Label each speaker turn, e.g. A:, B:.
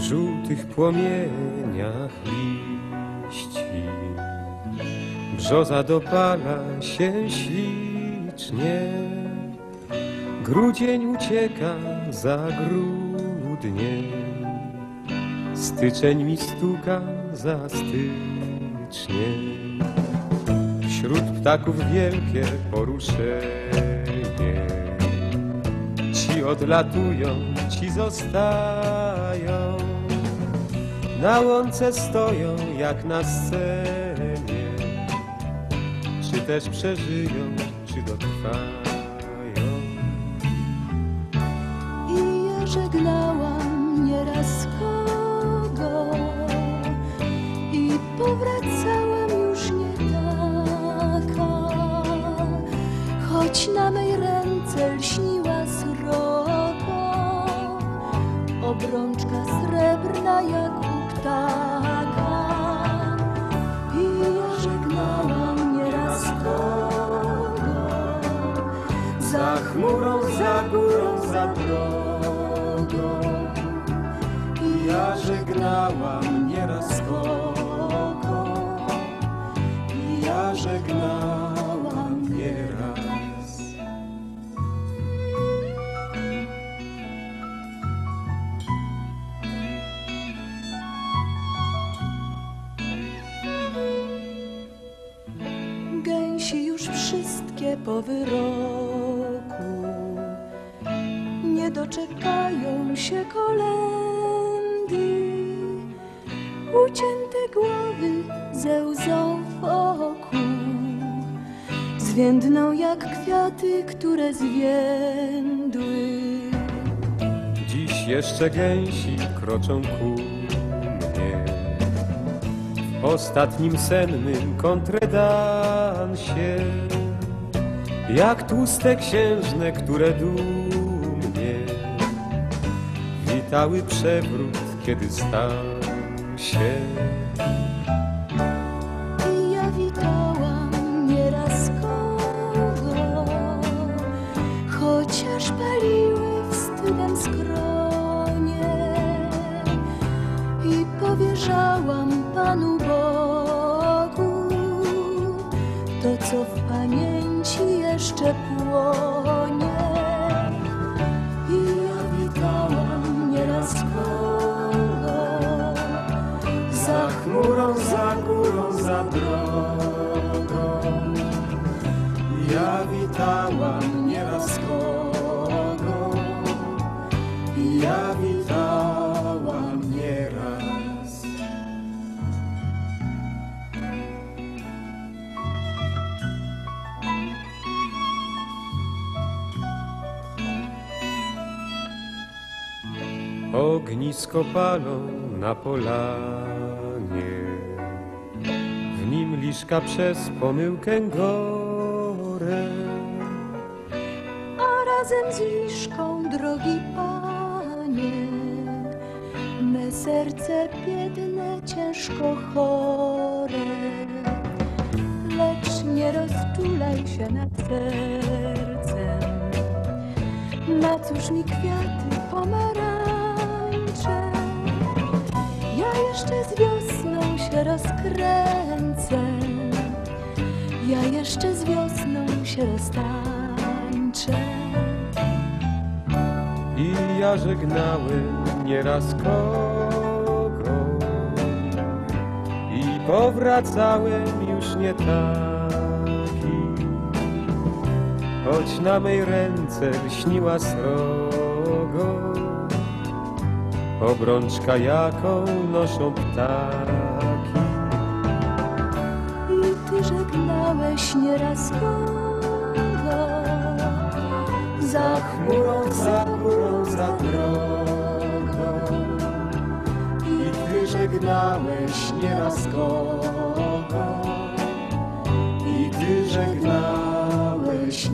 A: żółtych płomieniach liści. Brzoza dopala się ślicznie, grudzień ucieka za grudniem, styczeń mi stuka za styczniem. Wśród ptaków wielkie poruszenie, odlatują, ci zostają, na łące stoją jak na scenie, czy też przeżyją, czy dotrwają.
B: I ja żegnałam nieraz kogo. I powracałam już nie taka. Choć na mej ręce lśniła Obrączka srebrna jak u ptaka I ja żegnałam nieraz kogo
A: Za chmurą, za górą, za drogą. I ja żegnałam
B: Gęsi już wszystkie po wyroku. Nie doczekają się kolendy Ucięte głowy ze łzą w oku. Zwiędną jak kwiaty, które zwiędły.
A: Dziś jeszcze gęsi kroczą ku ostatnim sennym kontredansie Jak tłuste księżne, które dumnie Witały przewrót, kiedy stał się
B: I ja witałam nieraz kogo, chociaż paliły wstydem skronie. I powierzałam Panu co w pamięci jeszcze płonie. I ja witałam nieraz kogo,
A: Za chmurą, za górą, za drogą Ja witałam nieraz kogo Ognisko palą na polanie W nim liszka przez pomyłkę gorę
B: a razem z liszką, drogi panie, me serce biedne, ciężko chore. Lecz nie rozczulaj się nad sercem, na cóż mi kwiaty pomarańcze. Jeszcze z wiosną się rozkręcę, ja jeszcze z wiosną się roztańczę.
A: I ja żegnałem nieraz kogo I powracałem już nie taki. Choć na mej ręce lśniła srogo Obrączka jaką noszą ptaki.
B: I ty żegnałeś nieraz kogo? Za chmurą,
A: za górą, za drogą. I ty żegnałeś nieraz kogo? I ty żegnałeś